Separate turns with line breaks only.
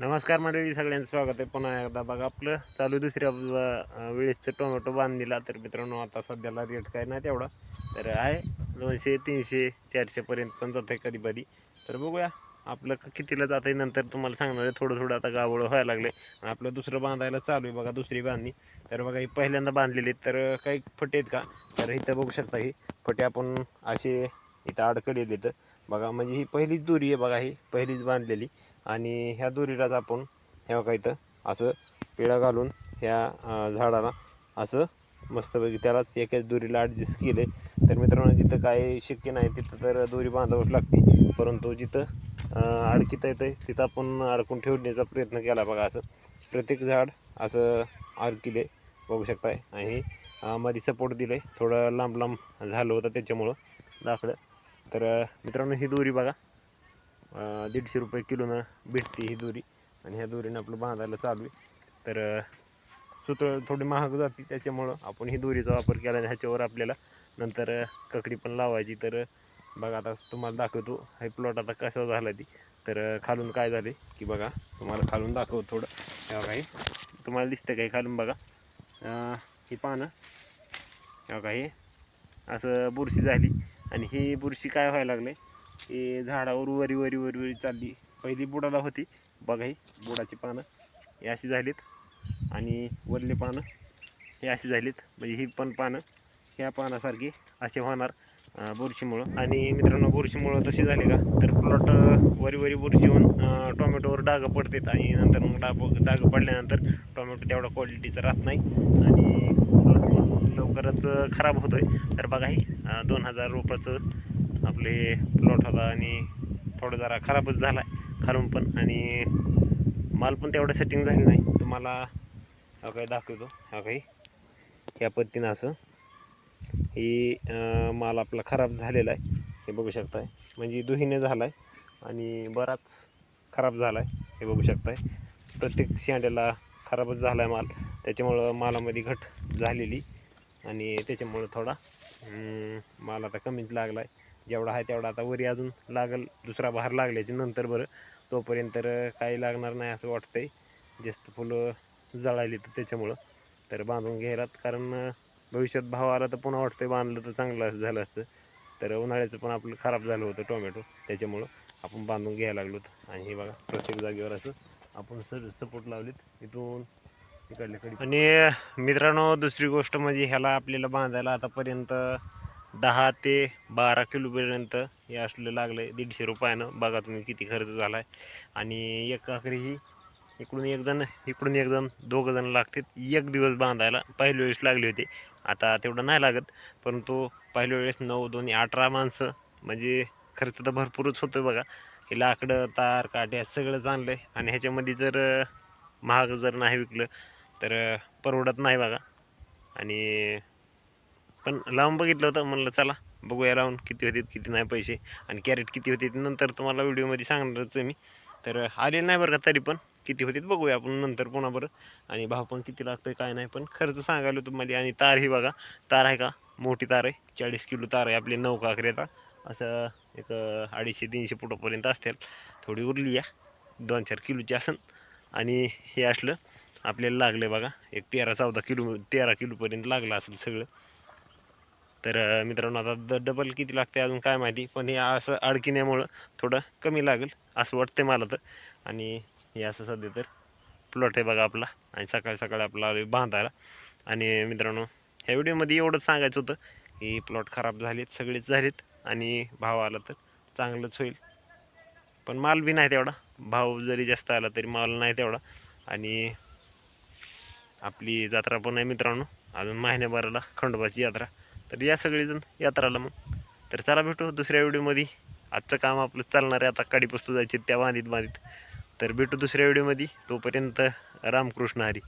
नमस्कार मंडळी सगळ्यांचं स्वागत आहे. पुन्हा एकदा बघा आपलं. चालू आहे दुसऱ्या वेळेसचं टोमॅटो बांधलेला तर मित्रांनो आता सध्याला रेट काय नाही तेवढा. तर आहे दोनशे तीनशे चारशेपर्यंत पण जात आहे कधी कधी तर बघूया आपलं कितीला जात आहे नंतर तुम्हाला सांगणार आहे. थोडं थोडं आता गावळ व्हायला लागले आपलं दुसरं बांधायला चालू आहे बघा दुसरी बांधणी. तर बघा ही पहिल्यांदा बांधलेली तर काही फटे आहेत का? तर इथं बघू शकता ही फटे आपण असे इथं अडकलेले तर बघा म्हणजे ही पहिलीच दोरी आहे बघा ही पहिलीच बांधलेली. आणि ह्या दोरीलाच आपण ह्या बघा इथं असं पिळा घालून ह्या झाडाला असं मस्तपैकी त्यालाच एकाच दोरीला ॲडजस्ट केले. तर मित्रांनो जिथं काय शक्य नाही तिथं तर दोरी बांधावंच लागते. परंतु जिथं अं, अडकिता येतं तिथं आपण अडकून ठेवण्याचा प्रयत्न केला बघा असं. प्रत्येक झाड असं अडकिले बघू शकताय. आणि मध्ये सपोर्ट दिलं आहे थोडं लांब लांब झालं होतं त्याच्यामुळं दाखलं. तर मित्रांनो ही दोरी बघा. दीडशे रुपये किलोनं भेटते ही दोरी. आणि ह्या दोरीनं आपलं बांधायला चालू आहे. तर अं, सुतळ थोडी महाग जाते त्याच्यामुळं आपण ही दोरीचा वापर केला आणि ह्याच्यावर आपल्याला नंतर ककडी पण लावायची. तर बघा आता तुम्हाला दाखवतो हे प्लॉट आता कसा झाला ती. तर खालून काय झाले की बघा तुम्हाला खालून दाखवतो थोडं. हे बघा हे. तुम्हाला दिसतं काही खालून बघा? ही पानं. हे बघा हे. असं बुरशी झाली. आणि ही बुरशी काय व्हायला लागले? हे झाडावर वरी वरी वरी वरी चालली. पहिली बुडाला होती. बघा ही बुडाची पानं. हे अशी झालीत. आणि वरली पानं हे अशी झालीत. म्हणजे ही पण पानं ह्या पानासारखी असे होणार बुरशीमुळं. आणि मित्रांनो बुरशीमुळं तशी झाली का? तर प्लॉट वरी वरी बुरशी होऊन टोमॅटोवर डागं पडतात. आणि नंतर मग डाग डागं पडल्यानंतर टोमॅटो तेवढा क्वालिटीचा राहत नाही. आणि लवकरच खराब होतोय. तर बघा हे दोन हजार रुपयाचं आपले प्लॉट होता आणि थोडं जरा खराबच झाला आहे खालून पण. आणि माल पण तेवढं सेटिंग झाली नाही. तुम्हाला हा काही दाखवतो. हा काही. ह्या पद्धतीनं असं. ही माल आपला खराब झालेला आहे. हे बघू शकताय. म्हणजे दुहीने झाला आहे आणि बराच खराब झाला आहे हे बघू शकताय. प्रत्येक शेंड्याला खराबच झाला आहे माल. त्याच्यामुळं मालामध्ये घट झालेली. आणि त्याच्यामुळं थोडा माल आता कमीच लागला आहे जेवढा आहे तेवढा आता वरी अजून लागल दुसरा बहार लागल्याची नंतर बरं. तोपर्यंत तर काही लागणार नाही असं वाटतंय. जास्त फुलं जळाली तर त्याच्यामुळं. तर बांधून घ्यायलात कारण भविष्यात भाव आला तर पुन्हा वाटतंय बांधलं तर चांगलं असं झालं असतं. तर उन्हाळ्याचं पण आपलं खराब झालं होतं टोमॅटो. त्याच्यामुळं आपण बांधून घ्यायला लागलो आणि हे बघा प्रत्येक जागेवर असं आपण सर सपोर्ट लावलेत. इथून इकडल्याकडे आणि मित्रांनो दुसरी गोष्ट म्हणजे ह्याला आपल्याला बांधायला आतापर्यंत दहा ते बारा किलोपर्यंत हे असलं लागलं आहे दीडशे रुपयानं. बघा तुम्ही किती खर्च झाला आहे आणि एक आखरी ही इकडून एक जण इकडून एक जण दोघं जण लागतात. एक दिवस बांधायला पहिल्या वेळेस लागले होते. आता तेवढं नाही लागत. परंतु पहिल्या वेळेस नऊ दोन्ही अठरा माणसं म्हणजे खर्च तर भरपूरच होतो बघा. हे लाकडं तार काट्या सगळं चांगलं आहे आणि ह्याच्यामध्ये जर महाग जर नाही विकलं तर परवडत नाही बघा. आणि पण लावून बघितलं होतं. म्हणलं चला बघूया लावून किती होते किती नाही पैसे आणि कॅरेट किती होते नंतर तुम्हाला व्हिडिओमध्ये सांगणारच मी. तर आले नाही बरं का तरी पण. किती होते बघूया आपण नंतर पुन्हा बरं. आणि भाव पण किती लागतोय काय नाही. पण खर्च सांगायला तुम्हाला आणि तार ही बघा. तार आहे का? मोठी तार आहे. चाळीस किलो तार आहे. आपली नऊ काकऱ्याचा असं एक अडीचशे तीनशे फुटापर्यंत असतील. थोडी उरली या. दोन चार किलोची असन. आणि हे असलं आपल्याला लागलं बघा. एक तेरा चौदा किलो तेरा किलोपर्यंत लागलं असेल सगळं. तर मित्रांनो आता द डबल किती लागते अजून काय माहिती पण हे असं अडकिण्यामुळं थोडं कमी लागेल असं वाटतं मला तर. आणि हे असं सध्या तर प्लॉट आहे बघा आपला आणि सकाळी सकाळी आपला बांधायला. आणि मित्रांनो ह्या व्हिडिओमध्ये एवढंच सांगायचं होतं की प्लॉट खराब झालेत सगळेच झालेत आणि भाव आला तर चांगलंच होईल. पण माल बी नाही तेवढा भाव जरी जास्त आला तरी माल नाही तेवढा. आणि आपली जत्रा पण आहे मित्रांनो अजून महिन्याभराला खंडोबाची यात्रा. तर या सगळेजण यात्राला मग. तर चला भेटू दुसऱ्या व्हिडिओमध्ये. आजचं काम आपलं चालणार आहे. आता काडीपुस्तू जायचे त्या बांधीत बांधीत. तर भेटू दुसऱ्या व्हिडिओमध्ये. तोपर्यंत रामकृष्ण हरी.